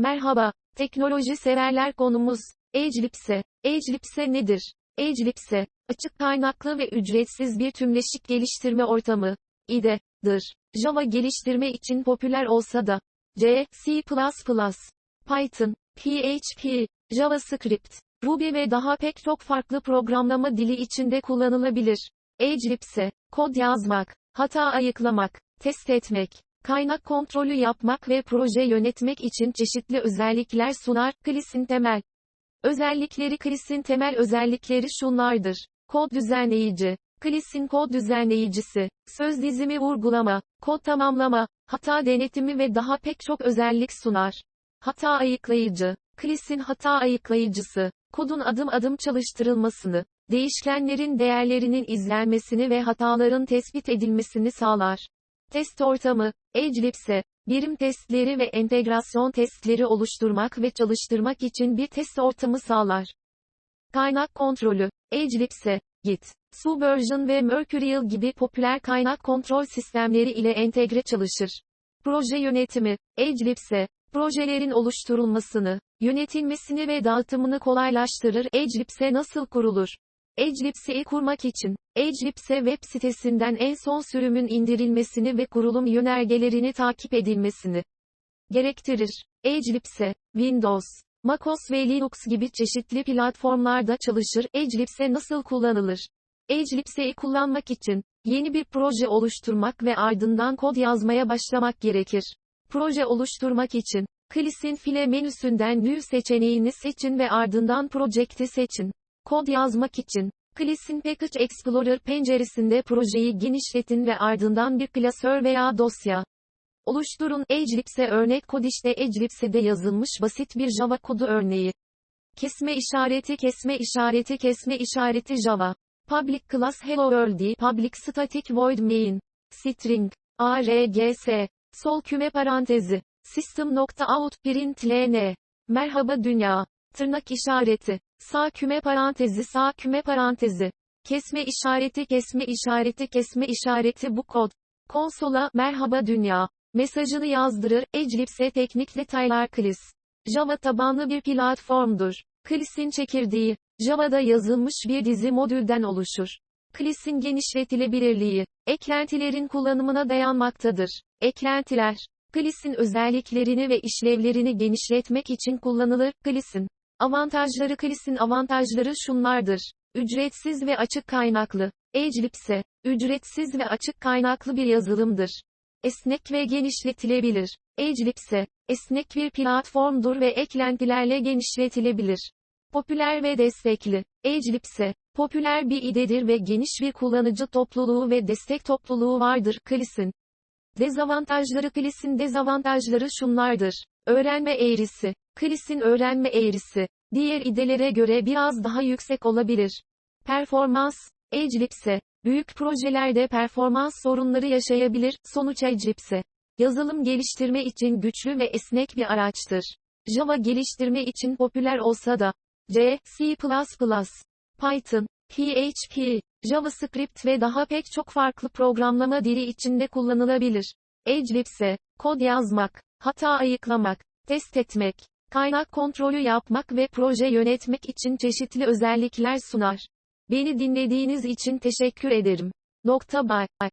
Merhaba, teknoloji severler konumuz, Eclipse. Eclipse nedir? Eclipse, açık kaynaklı ve ücretsiz bir tümleşik geliştirme ortamı. IDE'dir. Java geliştirme için popüler olsa da, C, C++, Python, PHP, JavaScript, Ruby ve daha pek çok farklı programlama dili içinde kullanılabilir. Eclipse, kod yazmak, hata ayıklamak, test etmek, kaynak kontrolü yapmak ve proje yönetmek için çeşitli özellikler sunar. Clis'in temel özellikleri Clis'in temel özellikleri şunlardır. Kod düzenleyici, Clis'in kod düzenleyicisi, söz dizimi vurgulama, kod tamamlama, hata denetimi ve daha pek çok özellik sunar. Hata ayıklayıcı, Clis'in hata ayıklayıcısı, kodun adım adım çalıştırılmasını, değişkenlerin değerlerinin izlenmesini ve hataların tespit edilmesini sağlar. Test ortamı, Eclipse, birim testleri ve entegrasyon testleri oluşturmak ve çalıştırmak için bir test ortamı sağlar. Kaynak kontrolü, Eclipse, Git, Subversion ve Mercurial gibi popüler kaynak kontrol sistemleri ile entegre çalışır. Proje yönetimi, Eclipse, projelerin oluşturulmasını, yönetilmesini ve dağıtımını kolaylaştırır. Eclipse nasıl kurulur? Eclipse'yi kurmak için, Eclipse web sitesinden en son sürümün indirilmesini ve kurulum yönergelerini takip edilmesini gerektirir. Eclipse, Windows, MacOS ve Linux gibi çeşitli platformlarda çalışır. Eclipse nasıl kullanılır? Eclipse'yi kullanmak için, yeni bir proje oluşturmak ve ardından kod yazmaya başlamak gerekir. Proje oluşturmak için, Clis'in file menüsünden New seçeneğini seçin ve ardından Project'i seçin. Kod yazmak için, Clis'in Package Explorer penceresinde projeyi genişletin ve ardından bir klasör veya dosya oluşturun. Eclipse örnek kod işte Eclipse'de yazılmış basit bir Java kodu örneği. Kesme işareti kesme işareti kesme işareti Java. Public class hello world public static void main. String. args. Sol küme parantezi. System.out println. Merhaba dünya. Tırnak işareti. Sağ küme parantezi sağ küme parantezi. Kesme işareti kesme işareti kesme işareti bu kod. Konsola, merhaba dünya. Mesajını yazdırır, Eclipse teknik detaylar Clis. Java tabanlı bir platformdur. Clis'in çekirdeği, Java'da yazılmış bir dizi modülden oluşur. Clis'in genişletilebilirliği, eklentilerin kullanımına dayanmaktadır. Eklentiler, Clis'in özelliklerini ve işlevlerini genişletmek için kullanılır. Clis'in avantajları Clis'in avantajları şunlardır. Ücretsiz ve açık kaynaklı. Eclipse, ücretsiz ve açık kaynaklı bir yazılımdır. Esnek ve genişletilebilir. Eclipse, esnek bir platformdur ve eklentilerle genişletilebilir. Popüler ve destekli. Eclipse, popüler bir idedir ve geniş bir kullanıcı topluluğu ve destek topluluğu vardır. Clis'in Dezavantajları Clis'in dezavantajları şunlardır. Öğrenme eğrisi. Clis'in öğrenme eğrisi, diğer idelere göre biraz daha yüksek olabilir. Performans, Eclipse, büyük projelerde performans sorunları yaşayabilir. Sonuç Eclipse, yazılım geliştirme için güçlü ve esnek bir araçtır. Java geliştirme için popüler olsa da, C, C++, Python, PHP, JavaScript ve daha pek çok farklı programlama dili içinde kullanılabilir. Eclipse, kod yazmak, hata ayıklamak, test etmek, kaynak kontrolü yapmak ve proje yönetmek için çeşitli özellikler sunar. Beni dinlediğiniz için teşekkür ederim. Nokta bye.